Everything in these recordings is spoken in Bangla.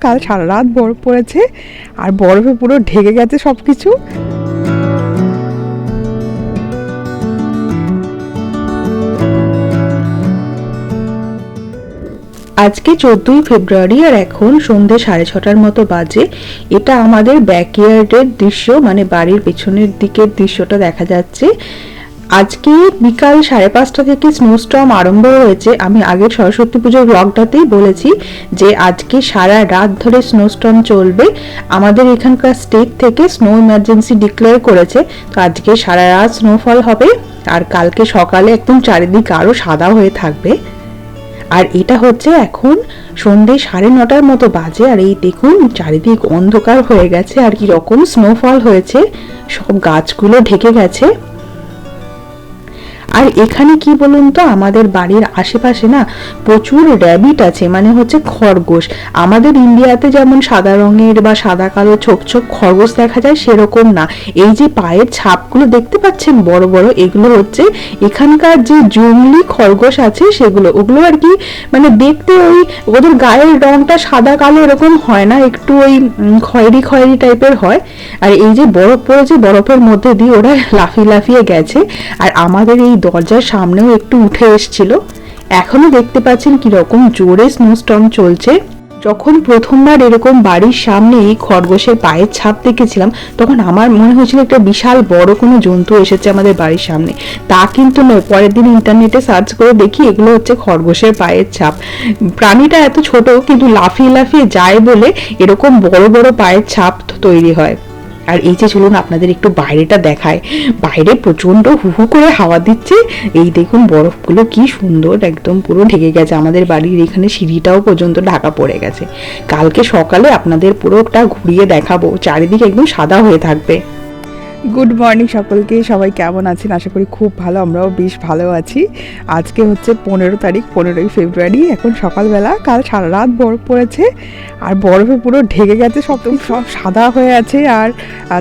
কাল সারা রাত বরফ পড়েছে আর বরফে পুরো ঢেকে গেছে সব কিছু আজকে চোদ্দই ফেব্রুয়ারি আর এখন সন্ধে সাড়ে ছটার মতো বাজে। এটা আমাদের ব্যাকইয়ার্ডের দৃশ্য মানে বাড়ির পেছনের দিকের দৃশ্যটা দেখা যাচ্ছে। আজকে বিকাল সাড়ে পাঁচটা থেকে স্নোস্টর্ম আরম্ভ হয়েছে। আমি আগের সরস্বতী পুজোর ব্লগটাতেই বলেছি যে আজকে সারা রাত ধরে স্নোস্টর্ম চলবে। আমাদের এখানকার স্টেট থেকে স্নো ইমার্জেন্সি ডিক্লেয়ার করেছে। তো আজকে সারা রাত স্নোফল হবে আর কালকে সকালে একদম চারিদিক আরও সাদা হয়ে থাকবে। আর এটা হচ্ছে এখন সন্ধে সাড়ে নটার মতো বাজে আর এই দেখুন চারিদিক অন্ধকার হয়ে গেছে আর কি রকম স্নোফল হয়েছে। সব গাছগুলো ঢেকে গেছে। আর এখানে কি বলুন তো, আমাদের বাড়ির আশেপাশে না প্রচুর র্যাবিট আছে মানে হচ্ছে খরগোশ। আমাদের ইন্ডিয়াতে যেমন সাদা রঙের বা সাদা কালো ছোপ ছোপ খরগোশ দেখা যায়, সেরকম না। এই যে পায়ের ছাপগুলো দেখতে পাচ্ছেন বড় বড়, এগুলো হচ্ছে এখানকার যে জঙ্গলি খরগোশ আছে, সেগুলো। ওগুলো আর কি মানে দেখতে ওই ওদের গায়ের রংটা সাদা কালো এরকম হয় না, একটু ওই খয়েরি খয়েরি টাইপের হয়। আর এই যে বরফ পড়েছে, বরফের মধ্যে দিয়ে ওরা লাফিয়ে লাফিয়ে গেছে। আর আমাদের এই দরজার সামনেও একটু উঠে এসছিল। এখনও দেখতে পাচ্ছেন কীরকম জোরে স্নোস্টর্ম চলছে। যখন প্রথমবার এরকম বাড়ির সামনে এই খরগোশের পায়ের ছাপ দেখেছিলাম, তখন আমার মনে হয়েছিল একটা বিশাল বড় কোনো জন্তু এসেছে আমাদের বাড়ির সামনে। তা কিন্তু নয়, পরের দিন ইন্টারনেটে সার্চ করে দেখি এগুলো হচ্ছে খরগোশের পায়ের ছাপ। প্রাণীটা এত ছোট, কিন্তু লাফিয়ে লাফিয়ে যায় বলে এরকম বড় বড় পায়ের ছাপ তৈরি হয়। আর এই যে চলুন আপনাদের একটু বাইরেটা দেখায়, বাইরে প্রচণ্ড হু হু করে হাওয়া দিচ্ছে। এই দেখুন বরফগুলো কি সুন্দর, একদম পুরো ঢেকে গেছে। আমাদের বাড়ির এখানে সিঁড়িটাও পর্যন্ত ঢাকা পড়ে গেছে। কালকে সকালে আপনাদের পুরোটা ঘুরিয়ে দেখাবো। চারিদিকে একদম সাদা হয়ে থাকবে। গুড মর্নিং সকলকে সবাই কেমন আছেন? আশা করি খুব ভালো আমরাও বেশ ভালো আছি। আজকে হচ্ছে পনেরো তারিখ পনেরোই ফেব্রুয়ারি এখন সকালবেলা কাল সারা রাত বরফ পড়েছে আর বরফে পুরো ঢেকে গেছে সব সব সাদা হয়ে আছে আর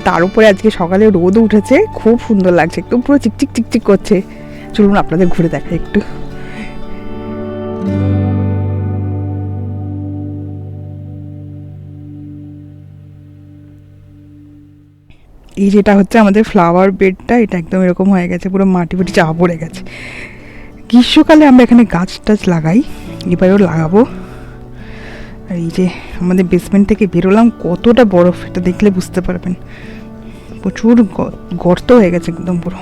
তার উপরে আজকে সকালে রোদ উঠেছে খুব সুন্দর লাগছে একদম পুরো চিকচিক চিকচিক করছে। চলুন আপনাদের ঘুরে দেখা একটু। এই যেটা হচ্ছে আমাদের ফ্লাওয়ার বেডটা এটা একদম এরকম হয়ে গেছে, পুরো মাটি ফুটি চাপা পড়ে গেছে। গ্রীষ্মকালে আমরা এখানে গাছ টাছ লাগাই, এবারেও লাগাবো। আর এই যে আমাদের বেসমেন্ট থেকে বেরোলাম, কতটা বরফ, এটা দেখলে বুঝতে পারবেন। প্রচুর গর্ত হয়ে গেছে একদম পুরো।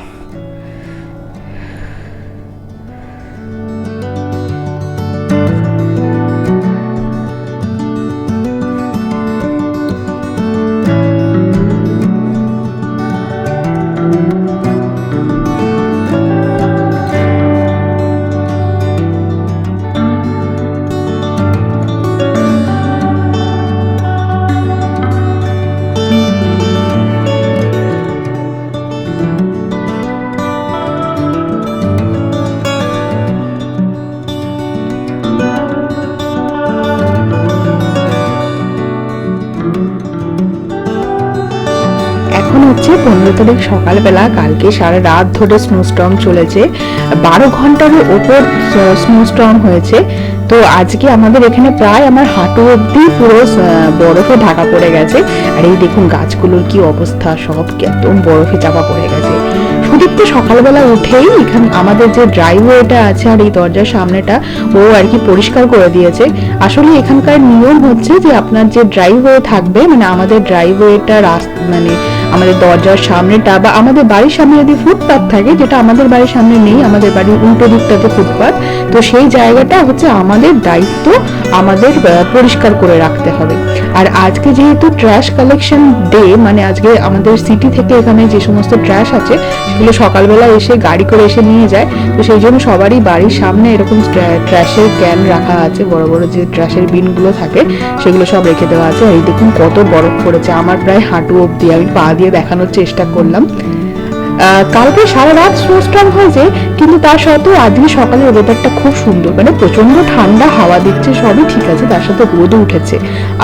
তারিখ সকালবেলা কালকে সারা রাত ধরে স্নোস্টর্ম চলেছে। বারো ঘন্টারও ওপর স্নোস্টর্ম হয়েছে। তো আজকে আমাদের এখানে প্রায় আমার হাঁটু অবধি পুরো বরফে ঢাকা পড়ে গেছে। আর এই দেখুন গাছগুলোর কি অবস্থা, সব একদম বরফে চাপা পড়ে গেছে। সুদীপ তো সকালবেলা উঠেই এখানে, আমাদের যে ড্রাইভওয়েটা আছে আর এই দরজার সামনেটা, ও আর কি পরিষ্কার করে দিয়েছে। আসলে এখানকার নিয়ম হচ্ছে যে আপনার যে ড্রাইভওয়ে থাকবে মানে আমাদের ড্রাইভওয়েটা রাস্তা মানে আমাদের দরজার সামনেটা বা আমাদের বাড়ির সামনে যদি ফুটপাথ থাকে, যেটা আমাদের বাড়ির সামনে নেই, আমাদের বাড়ির উল্টো দিকটাতে ফুটপাথ তো সেই জায়গাটা হচ্ছে আমাদের দায়িত্ব আমাদের পরিষ্কার করে রাখতে হবে। আর আজকে যেহেতু ট্র্যাশ কালেকশন ডে মানে আজকে আমাদের সিটি থেকে এখানে যে সমস্ত ট্র্যাশ আছে, সেগুলো সকালবেলা এসে গাড়ি করে এসে নিয়ে যায়। তো সেই জন্য সবারই বাড়ির সামনে এরকম ট্র্যাশের ক্যান রাখা আছে, বড় বড় যে ট্র্যাশের বিনগুলো থাকে, সেগুলো সব রেখে দেওয়া আছে। এই দেখুন কত বরফ পড়েছে। আমার প্রায় হাঁটু অবধি, আমি পা দিয়ে দেখানোর চেষ্টা করলাম। কালকে সারা রাত স্নোস্টর্ম হয়েছে, কিন্তু তার সত্ত্বেও আজকে সকালের ওয়েদারটা খুব সুন্দর। মানে প্রচণ্ড ঠান্ডা, হাওয়া দিচ্ছে, সবই ঠিক আছে, তার সাথে রোদ উঠেছে।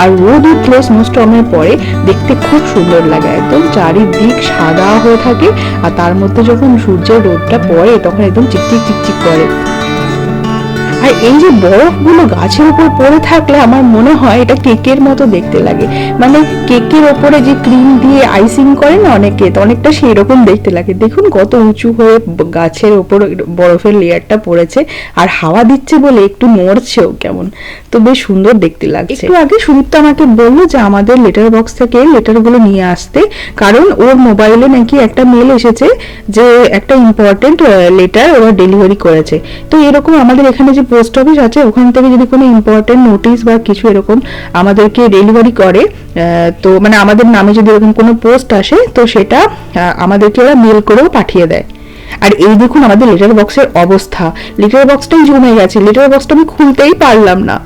আর রোদ উঠলে স্নোস্টর্মের পরে দেখতে খুব সুন্দর লাগে, একদম চারিদিক সাদা হয়ে থাকে, আর তার মধ্যে যখন সূর্যের রোদটা পড়ে, তখন একদম চিকচিক চিকচিক করে। আর এই যে বরফগুলো গাছের উপর পড়ে থাকলে আমার মনে হয় এটা কেকের মতো দেখতে লাগে। মানে কেকের ওপরে যে ক্রিম দিয়ে আইসিং করে না অনেকে, তো অনেকটা সেই রকম দেখতে লাগে। দেখুন কত উঁচু হয়ে গাছের ওপর বরফের লেয়ারটা পড়েছে আর হাওয়া দিচ্ছে বলে একটু নড়ছেও কেমন। তো বেশ সুন্দর দেখতে লাগছে। একটু আগে সুদীপ্ত আমাকে বলল যে আমাদের লেটার বক্স থেকে লেটারগুলো নিয়ে আসতে, কারণ ওর মোবাইলে নাকি একটা মেল এসেছে যে একটা ইম্পর্টেন্ট লেটার ওরা ডেলিভারি করেছে। তো এরকম আমাদের এখানে যে পোস্ট অফিস আছে, ওখান থেকে যদি কোনো ইম্পর্টেন্ট নোটিশ বা কিছু এরকম আমাদেরকে ডেলিভারি করে তো মানে আমাদের নামে যদি এরকম কোনো পোস্ট আসে, তো সেটা আমাদেরকে ওরা মেল করেও পাঠিয়ে দেয়। আর এই দেখুন আমাদের লেটার বক্সের অবস্থা। লেটার বক্সটাই জমে গেছে লেটার বক্সটা আমি খুলতেই পারলাম না।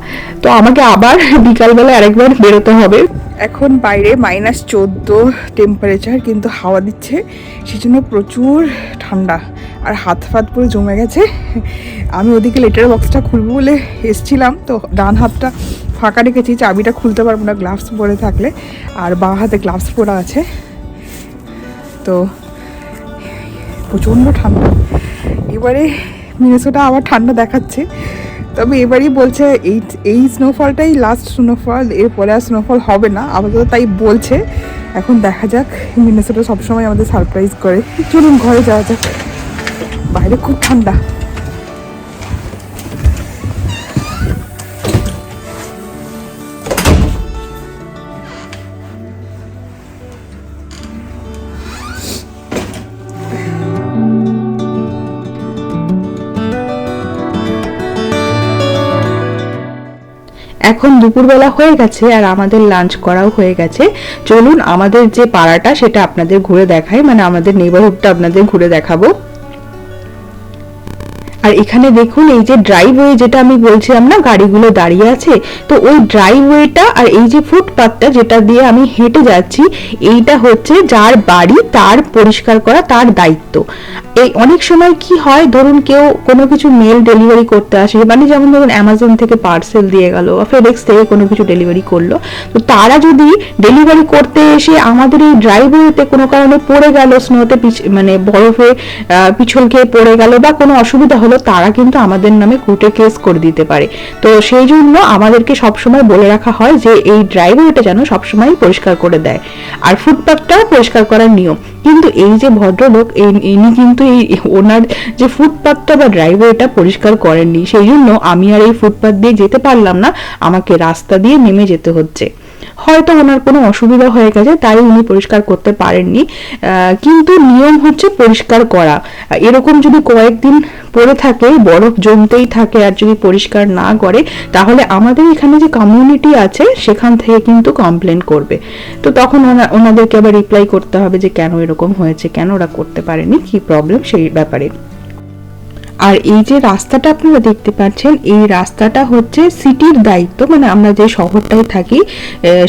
তো আমাকে আবার বিকালবেলা আরেকবার বেরোতে হবে। এখন বাইরে মাইনাস চোদ্দ টেম্পারেচার কিন্তু হাওয়া দিচ্ছে, সেজন্য প্রচুর ঠান্ডা। আর হাত ফাত পুরো জমে গেছে। আমি ওদিকে লেটার বক্সটা খুলবো বলে এসছিলাম, তো ডান হাতটা ফাঁকা রেখেছি, চাবিটা খুলতে পারব না গ্লাভস পরে থাকলে। আর বাঁ হাতে গ্লাভস পরা আছে। তো প্রচণ্ড ঠান্ডা। এবারে মিনেসোটা আবার ঠান্ডা দেখাচ্ছে। তবে এবারই বলছে, এই এই স্নোফলটাই লাস্ট স্নোফল এরপরে আর স্নোফল হবে না, আপাতত তাই বলছে। এখন দেখা যাক, মিনেসোটা সবসময় আমাদের সারপ্রাইজ করে। চলুন, ঘরে যাওয়া যাক। বাইরে খুব ঠান্ডা। এখন দুপুরবেলা হয়ে গেছে আর আমাদের লাঞ্চ করাও হয়ে গেছে। চলুন আমাদের যে পাড়াটা সেটা আপনাদের ঘুরে দেখাই মানে আমাদের নেবারহুডটা আপনাদের ঘুরে দেখাবো। আর এখানে দেখুন, এই যে ড্রাইভওয়ে যেটা আমি বলছিলাম না, গাড়িগুলো দাঁড়িয়ে আছে, তো ওই ড্রাইভওয়েটা আর এই যে ফুটপাথটা যেটা দিয়ে আমি হেঁটে যাচ্ছি, এইটা হচ্ছে যার বাড়ি, তার পরিষ্কার করা, তার দায়িত্ব। এই অনেক সময় কি হয়, ধরুন কেউ কোনো কিছু মেল ডেলিভারি করতে আসে মানে যেমন ধরুন অ্যামাজন থেকে পার্সেল দিয়ে গেল, বা ফেডেক্স থেকে কোনো কিছু ডেলিভারি করল, তো তারা যদি ডেলিভারি করতে এসে আমাদের এই ড্রাইভওয়েতে কোনো কারণে পড়ে গেল স্নোতে মানে বরফে পিছল খেয়ে পড়ে গেল, বা কোনো অসুবিধা হলো তারা কিন্তু আমাদের নামে কোর্টে কেস করে দিতে পারে। তো সেই জন্য আমাদেরকে সবসময় বলে রাখা হয় যে এই ড্রাইভওয়েটা যেন সবসময় পরিষ্কার করে দেয়। আর ফুটপাথটাও পরিষ্কার করার নিয়ম। কিন্তু এই যে ভদ্রলোক ইনি কিন্তু এই ওনার যে ফুটপাথটা বা ড্রাইভওয়েটা পরিষ্কার করেননি, সেই জন্য আমি আর এই ফুটপাথ দিয়ে যেতে পারলাম না, আমাকে রাস্তা দিয়ে নেমে যেতে হচ্ছে। হয়তো ওনার কোনো অসুবিধা হয়ে গেছে, তাই উনি পরিষ্কার করতে পারেননি। কিন্তু নিয়ম হচ্ছে পরিষ্কার করা। এরকম যদি কয়েকদিন পড়ে থাকে, বরফ জমতেই থাকে আর যদি পরিষ্কার না করে, তাহলে আমাদের এখানে যে কমিউনিটি আছে, সেখান থেকে কিন্তু কমপ্লেন করবে। তো তখন ওনা- ওনাদেরকে আবার রিপ্লাই করতে হবে যে কেন এরকম হয়েছে, কেন ওরা করতে পারেনি, কি প্রবলেম সেই ব্যাপারে। আর এই যে রাস্তাটা আপনারা দেখতে পাচ্ছেন, এই রাস্তাটা হচ্ছে সিটির দায়িত্ব মানে আমরা যে শহরটায় থাকি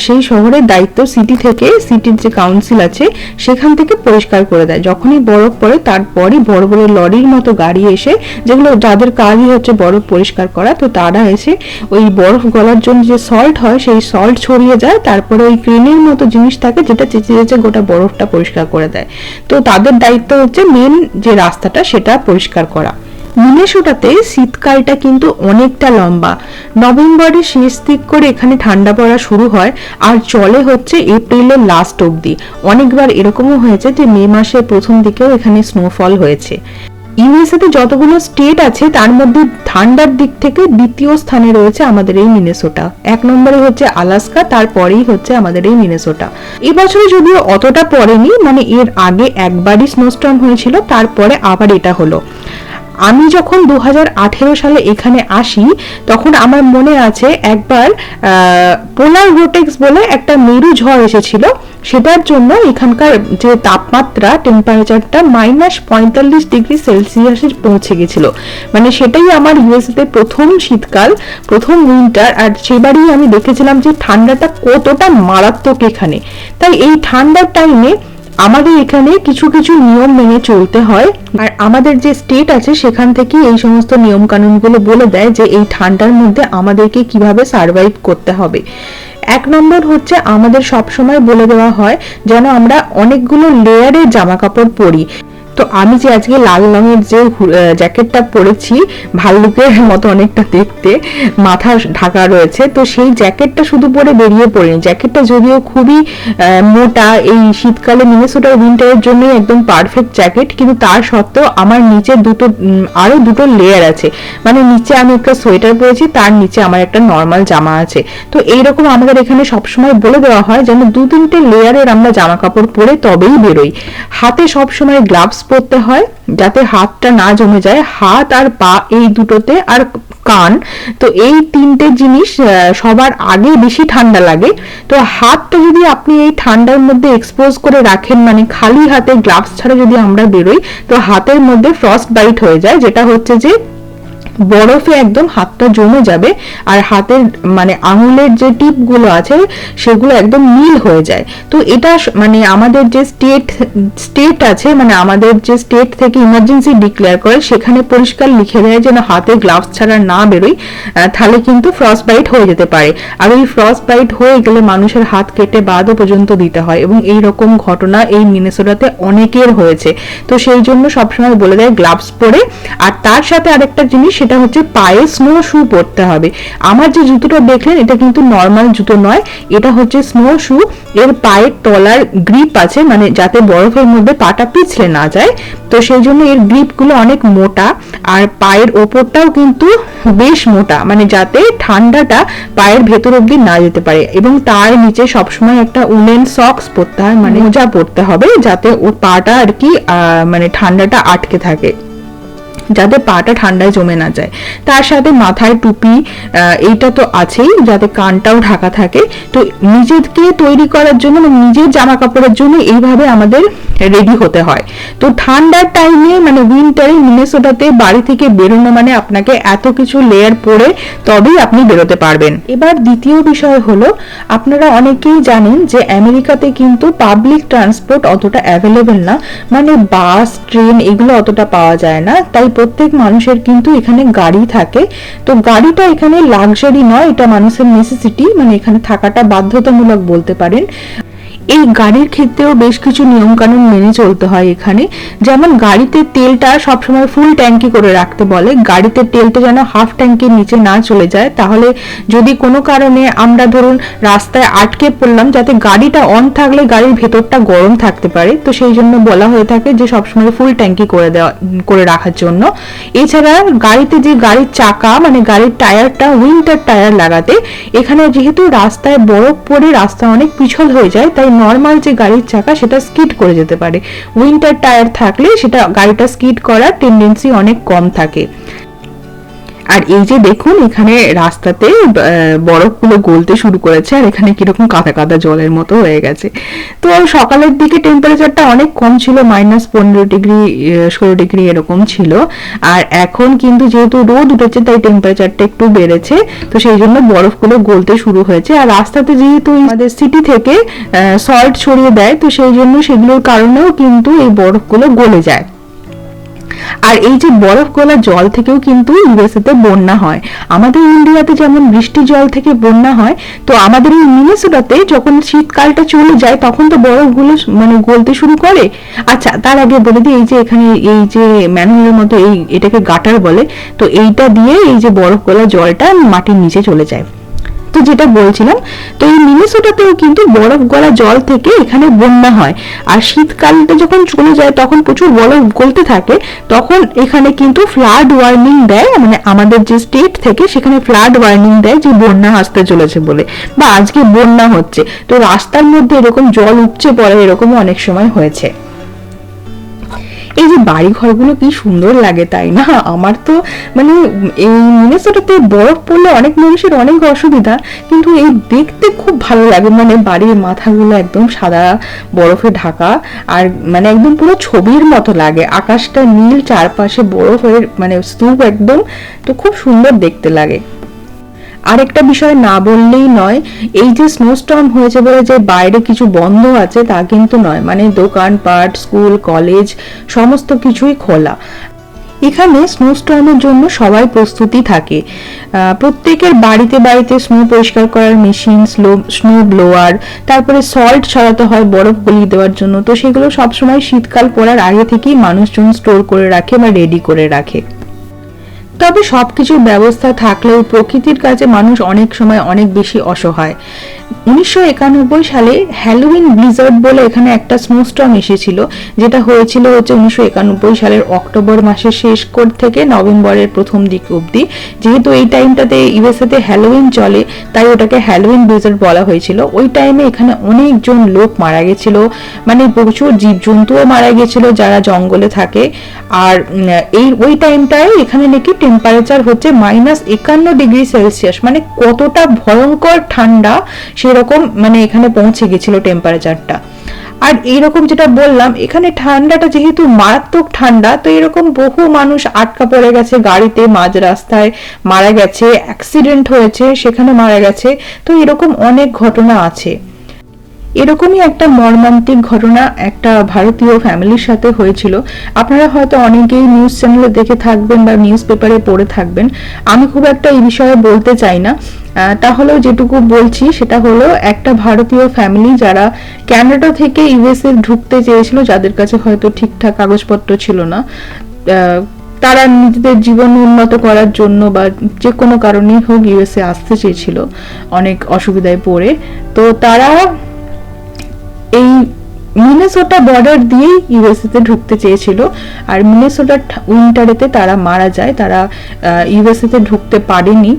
সেই শহরের দায়িত্ব সিটি থেকে, সিটির যে কাউন্সিল আছে, সেখান থেকে পরিষ্কার করে দেয়। যখনই বরফ পড়ে, তারপরই বড় বড় লরির মতো গাড়ি এসে, যেগুলো যাদের কাজই হচ্ছে বরফ পরিষ্কার করা, তো তারা এসে ওই বরফ গলার জন্য যে সল্ট হয়, সেই সল্ট ছড়িয়ে যায়, তারপরে ওই ক্রেনের মতো জিনিস থাকে, যেটা চেঁচে চেঁচে গোটা বরফটা পরিষ্কার করে দেয়। তো তাদের দায়িত্ব হচ্ছে মেন যে রাস্তাটা, সেটা পরিষ্কার করা। মিনেসোটাতে শীতকালটা কিন্তু অনেকটা লম্বা। নভেম্বরের শেষ দিক করে এখানে ঠান্ডা পড়া শুরু হয় আর চলে হচ্ছে এপ্রিলের লাস্ট অবধি। অনেকবার এরকমও হয়েছে যে মে মাসের প্রথম দিকেও এখানে স্নোফল হয়েছে। ইউএসএতে যতগুলো স্টেট আছে, তার মধ্যে ঠান্ডার দিক থেকে দ্বিতীয় স্থানে রয়েছে আমাদের এই মিনেসোটা। এক নম্বরে হচ্ছে আলাস্কা, তারপরেই হচ্ছে আমাদের এই মিনেসোটা। এবছরে যদিও অতটা পড়েনি মানে এর আগে একবারই স্নোস্টর্ম হয়েছিল, তারপরে আবার এটা হলো। আমি যখন দুহাজার আঠেরো সালে এখানে আসি, তখন আমার মনে আছে একবার পোলার রোটেক্স বলে একটা মেরু ঝড় এসেছিল। সেটার জন্য এখানকার যে তাপমাত্রা টেম্পারেচারটা মাইনাস পঁয়তাল্লিশ ডিগ্রি সেলসিয়াসে পৌঁছে গেছিল। মানে সেটাই আমার ইউএসএতে প্রথম শীতকাল, প্রথম উইন্টার আর সেবারই আমি দেখেছিলাম যে ঠান্ডাটা কতটা মারাত্মক এখানে। তাই এই ঠান্ডার টাইমে আমাদের এখানে কিছু কিছু নিয়ম মেনে চলতে হয়। আর আমাদের যে স্টেট আছে, সেখান থেকে এই সমস্ত নিয়ম কানুনগুলো বলে দেয় যে এই ঠান্ডার মধ্যে আমাদেরকে কীভাবে সার্ভাইভ করতে হবে। এক নম্বর হচ্ছে আমাদের সবসময় বলে দেওয়া হয় যেন আমরা অনেকগুলো লেয়ারের জামা কাপড় পরি। তো আমি যে আজকে লাল রঙের যে জ্যাকেটটা পরেছি ভাল্লুকের মতো অনেকটা দেখতে মাথা ঢাকা রয়েছে তো সেই জ্যাকেটটা শুধু পরে বেরিয়ে পড়িনি। জ্যাকেটটা যদিও খুবই মোটা এই শীতকালে মিনেসোটার উইন্টারের জন্য একদম পারফেক্ট জ্যাকেট কিন্তু তার সত্ত্বেও আমার নিচে দুটো উম, আরও দুটো লেয়ার আছে। মানে নিচে আমি একটা সোয়েটার পরেছি তার নিচে আমার একটা নর্মাল জামা আছে। তো এইরকম আমাদের এখানে সবসময় বলে দেওয়া হয় যেন দু তিনটে লেয়ারের আমরা জামা কাপড় পরে তবেই বেরোই। হাতে সবসময় গ্লাভস পরতে হয় যাতে হাতটা না জমে যায়। হাত আর পা এই দুটোতে আর কান। তো এই তিনটে জিনিস সবার আগে বেশি ঠান্ডা লাগে। তো হাতটা যদি আপনি এই ঠান্ডার মধ্যে এক্সপোজ করে রাখেন মানে খালি হাতে গ্লাভস ছাড়া যদি আমরা বেরোই, তো হাতের মধ্যে ফ্রস্ট বাইট হয়ে যায়, যেটা হচ্ছে যে বরফে একদম হাতটা জমে যাবে আর হাতের মানে আঙুলের যে টিপগুলো আছে, সেগুলো একদম নীল হয়ে যায়। তো এটা মানে আমাদের যে স্টেট স্টেট আছে মানে আমাদের যে স্টেট থেকে ইমার্জেন্সি ডিক্লেয়ার করে, সেখানে পরিষ্কার লিখে দেয় যেন হাতে গ্লাভস ছাড়া না বেরোই তাহলে কিন্তু ফ্রস্ট বাইট হয়ে যেতে পারে। আর এই ফ্রস্ট বাইট হয়ে গেলে মানুষের হাত কেটে বাদও পর্যন্ত দিতে হয় এবং এই রকম ঘটনা এই মিনেসোটাতে অনেকের হয়েছে। তো সেই জন্য সবসময় বলে দেয়, গ্লাভস পরে। আর তার সাথে আরেকটা জিনিস সেটা হচ্ছে পায়ে স্নো শু পরতে হবে। আমার যে জুতোটা দেখলেন, এটা কিন্তু নর্মাল জুতো নয়। এটা হচ্ছে স্নো শু এর পায়ের তলার গ্রিপ আছে মানে যাতে বরফের মধ্যে পাটা পিছলে না যায়। তো সেই জন্য এর গ্রিপগুলো অনেক মোটা। আর পায়ের ওপরটাও কিন্তু বেশ মোটা মানে যাতে ঠান্ডাটা পায়ের ভেতর অব্দি না যেতে পারে। এবং তার নিচে সবসময় একটা উলেন সক্স পরতে হয় মানে মোজা পরতে হবে, যাতে ওর পাটা আর কি মানে ঠান্ডাটা আটকে থাকে। যাতে পাটা ঠান্ডায় জমে না যায়। তার সাথে মাথায় টুপি এইটা তো আছেই, যাতে কানটাও ঢাকা থাকে। তো নিজেকে তৈরি করার জন্য মানে নিজের জামা কাপড়ের জন্য এইভাবে আমাদের রেডি হতে হয়। তো ঠান্ডার টাইমে মানে উইন্টারে মিনেসোটাতে বাড়ি থেকে বেরোনো মানে আপনাকে এত কিছু লেয়ার পরে তবেই আপনি বেরোতে পারবেন। এবার দ্বিতীয় বিষয় হলো, আপনারা অনেকেই জানেন যে আমেরিকাতে কিন্তু পাবলিক ট্রান্সপোর্ট অতটা অ্যাভেলেবেল না। মানে বাস ট্রেন এগুলো অতটা পাওয়া যায় না। তাই প্রত্যেক মানুষের কিন্তু এখানে গাড়ি থাকে। তো গাড়িটা এখানে লাক্সারি নয়, এটা মানুষের নেসেসিটি মানে এখানে থাকাটা বাধ্যতামূলক বলতে পারেন। এই গাড়ির ক্ষেত্রেও বেশ কিছু নিয়ম কানুন মেনে চলতে হয় এখানে। যেমন গাড়িতে তেলটা সবসময় ফুল ট্যাঙ্কি করে রাখতে বলে। গাড়িতে তেলটা যেন হাফ ট্যাঙ্কির নিচে না চলে যায়। তাহলে যদি কোনো কারণে আমরা ধরুন রাস্তায় আটকে পড়লাম, যাতে গাড়িটা অন থাকলে গাড়ির ভেতরটা গরম থাকতে পারে। তো সেই জন্য বলা হয়ে থাকে যে সবসময় ফুল ট্যাঙ্কি করে দেওয়া, করে রাখার জন্য। এছাড়া গাড়িতে যে গাড়ির চাকা মানে গাড়ির টায়ারটা উইন্টার টায়ার লাগাতে এখানে যেহেতু রাস্তায় বরফ পড়ে রাস্তা অনেক পিছল হয়ে যায়, তাই নর্মাল যে গাড়ির চাকা সেটা স্কিড করে যেতে পারে। উইন্টার টায়ার থাকলে সেটা গাড়িটা স্কিড করার টেন্ডেন্সি অনেক কম থাকে। আর এই যে দেখুন, এখানে রাস্তাতে বরফগুলো গলতে শুরু করেছে, আর এখানে কীরকম কাদা কাদা জলের মতো হয়ে গেছে। তো সকালের দিকে টেম্পারেচারটা অনেক কম ছিল মাইনাস পনেরো ডিগ্রি ষোলো ডিগ্রি এরকম ছিল। আর এখন কিন্তু যেহেতু রোদ উঠেছে, তাই টেম্পারেচারটা একটু বেড়েছে। তো সেই জন্য বরফগুলো গলতে শুরু হয়েছে। আর রাস্তাতে যেহেতু আমাদের সিটি থেকে সল্ট ছড়িয়ে দেয়, তো সেই জন্য সেগুলোর কারণেও কিন্তু এই বরফগুলো গলে যায়। আর এই যে বরফ গলা জল থেকেও কিন্তু ইউএসএতে বন্যা হয়। আমাদের ইন্ডিয়াতে যেমন বৃষ্টি জল থেকে বন্যা হয়, তো আমাদের এই মিনেসোটাতে যখন শীতকালটা চলে যায়, তখন তো বরফগুলো মানে গলতে শুরু করে। আচ্ছা তার আগে বলে দিই, এই যে এখানে এই যে ম্যানহোলের মতো এই এটাকে গাটার বলে, তো এইটা দিয়ে এই যে বরফ গলা জলটা মাটির নিচে চলে যায়। তো যেটা বলছিলাম, তো এই মিনেসোটাতেও কিন্তু বরফ গলা জল থেকে এখানে বন্যা হয়। আর শীতকালটা যখন চলে যায়, তখন প্রচুর বরফ গলতে থাকে, তখন এখানে কিন্তু ফ্লাড ওয়ার্নিং দেয় মানে আমাদের যে স্টেট থেকে সেখানে ফ্লাড ওয়ার্নিং দেয় যে বন্যা আসতে চলেছে বলে, বা আজকে বন্যা হচ্ছে। তো রাস্তার মধ্যে এরকম জল উপচে পড়ে এরকমও অনেক সময় হয়েছে। এই যে বাড়ি ঘরগুলো কি সুন্দর লাগে তাই না? আমার তো মানে এই মিনেসোটাতে বরফ পড়লে অনেক মানুষের অনেক অসুবিধা, কিন্তু এই দেখতে খুব ভালো লাগে। মানে বাড়ির মাথাগুলো একদম সাদা বরফে ঢাকা, আর মানে একদম পুরো ছবির মতো লাগে। আকাশটা নীল, চারপাশে বরফের মানে স্তূপ একদম, তো খুব সুন্দর দেখতে লাগে। আরেকটা বিষয় না বললেই নয়, এই যে স্নোস্টর্ম হয়েছে বলে যে বাইরে কিছু বন্ধ আছে তা কিন্তু নয় মানে দোকানপাট স্কুল কলেজ সমস্ত কিছুই খোলা। এখানে স্নো স্টর্মের জন্য সবাই প্রস্তুতি থাকে। প্রত্যেকের বাড়িতে বাড়িতে স্নো পরিষ্কার করার মেশিন স্লো স্নো ব্লোয়ার তারপরে সল্ট ছড়াতে হয়, বরফ গলিয়ে দেওয়ার জন্য। তো সেগুলো সবসময় শীতকাল পড়ার আগে থেকেই মানুষজন স্টোর করে রাখে বা রেডি করে রাখে। তবে সবকিছুর ব্যবস্থা থাকলেও প্রকৃতির কাছে মানুষ অনেক সময় অনেক বেশি অসহায়। উনিশশো একানব্বই সালে হ্যালোউইন ব্লিজার্ড বলে এখানে একটা স্নোস্টর্ম এসেছিল, যেটা হয়েছিল হচ্ছে উনিশশো একানব্বই সালের অক্টোবর মাসের শেষ কোর থেকে নভেম্বরের প্রথম দিক অবধি। যেহেতু এই টাইমটাতে ইউএসএতে হ্যালোউইন চলে, তাই ওটাকে হ্যালোউইন ব্লিজার্ড বলা হয়েছিল। ওই টাইমে এখানে অনেকজন লোক মারা গেছিল মানে প্রচুর জীবজন্তুও মারা গেছিল যারা জঙ্গলে থাকে। আর এই, ওই টাইমটায় এখানে নাকি টেম্পারেচার হচ্ছে মাইনাস একান্ন ডিগ্রি সেলসিয়াস মানে কতটা ভয়ঙ্কর ঠান্ডা সেরকম মানে এখানে পৌঁছে গেছিল টেম্পারেচারটা আর এইরকম যেটা বললাম, এখানে ঠান্ডাটা যেহেতু মারাত্মক ঠান্ডা, তো এরকম বহু মানুষ আটকা পড়ে গেছে গাড়িতে, মাঝ রাস্তায় মারা গেছে অ্যাক্সিডেন্ট হয়েছে, সেখানে মারা গেছে, তো এরকম অনেক ঘটনা আছে। এরকমই একটা মর্মান্তিক ঘটনা একটা ভারতীয় ফ্যামিলির সাথে হয়েছিল। আপনারা হয়তো অনেকেই নিউজ চ্যানেলে দেখে থাকবেন বা নিউজ পেপারে পড়ে থাকবেন। আমি খুব একটা এই বিষয়ে বলতে চাই না। তাহলেও যেটুকু বলছি সেটা হলো একটা ভারতীয় ফ্যামিলি যারা ক্যানাডা থেকে ইউএসএ ঢুকতে চেয়েছিল, যাদের কাছে হয়তো ঠিকঠাক কাগজপত্র ছিল না। তারা নিজেদের জীবন উন্নত করার জন্য বা যে কোনো কারণেই হোক ইউএসএ আসতে চেয়েছিল, অনেক অসুবিধায় পড়ে। তো তারা এই মিনেসোটা বর্ডার দিয়েই ইউএসএতে ঢুকতে চেয়েছিল। আর মিনেসোটার উইন্টারেতে তারা মারা যায়। তারা ইউএসএ তে ঢুকতে পারেনি।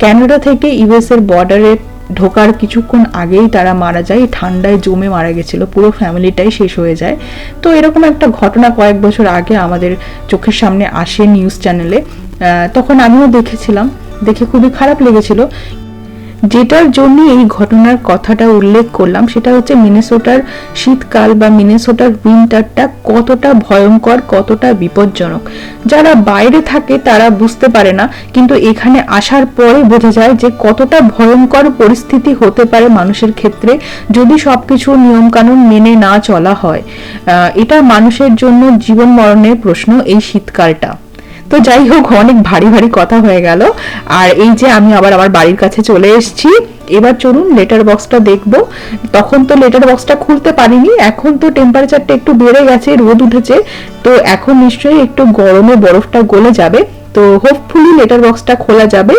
ক্যানাডা থেকে ইউএস এর বর্ডারে ঢোকার কিছুক্ষণ আগেই তারা মারা যায়। ঠান্ডায় জমে মারা গেছিল। পুরো ফ্যামিলিটাই শেষ হয়ে যায়। তো এরকম একটা ঘটনা কয়েক বছর আগে আমাদের চোখের সামনে আসে নিউজ চ্যানেলে তখন আমিও দেখেছিলাম। দেখে খুবই খারাপ লেগেছিল। যেটার জন্য এই ঘটনার কথাটা উল্লেখ করলাম, সেটা হচ্ছে মিনেসোটার শীতকাল বা মিনেসোটার উইন্টারটা কতটা ভয়ঙ্কর, কতটা বিপজ্জনক। যারা বাইরে থাকে তারা বুঝতে পারে না, কিন্তু এখানে আসার পরে বোঝা যায় যে কতটা ভয়ঙ্কর পরিস্থিতি হতে পারে মানুষের ক্ষেত্রে যদি সবকিছু নিয়মকানুন মেনে না চলা হয়। এটা মানুষের জন্য জীবন মরণের প্রশ্ন এই শীতকালটা। তো যাই হোক অনেক ভারী ভারী কথা হয়ে গেল। আর এই যে আমি আবার আমার বাড়ির কাছে চলে এসেছি। এবার চলুন লেটার বক্সটা দেখব। তখন তো লেটার বক্সটা খুলতে পারিনি, এখন তো টেম্পারেচারটা একটু বেড়ে গেছে, রোদ উঠেছে। তো এখন নিশ্চয়ই একটু গরমে বরফটা গলে যাবে। তো হোপফুলি লেটার বক্সটা খোলা যাবে।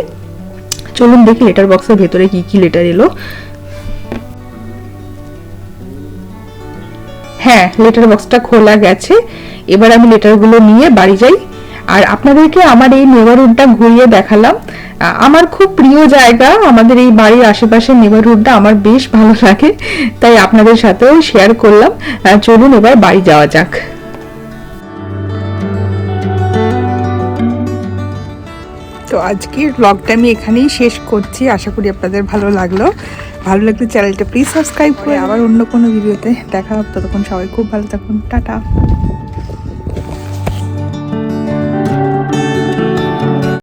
চলুন দেখি লেটার বক্সের ভেতরে কি কি লেটার এলো। হ্যাঁ লেটার বক্সটা খোলা গেছে। এবার আমি লেটারগুলো নিয়ে বাড়ি যাই। আর আপনাদেরকে আমার এই নেবারহুডটা ঘুরিয়ে দেখালাম। আমার খুব প্রিয় জায়গা, আমাদের এই বাড়ির আশেপাশে নেবারহুডটা আমার বেশ ভালো লাগে, তাই আপনাদের সাথেও শেয়ার করলাম। চলুন এবার বাড়ি যাওয়া যাক। তো আজকের ব্লগটা আমি এখানেই শেষ করছি। আশা করি আপনাদের ভালো লাগল। ভালো লাগলে চ্যানেলটা প্লিজ সাবস্ক্রাইব করে আবার অন্য কোনো ভিডিওতে দেখা হবে। ততক্ষণ সবাই খুব ভালো থাকুন। টাটা।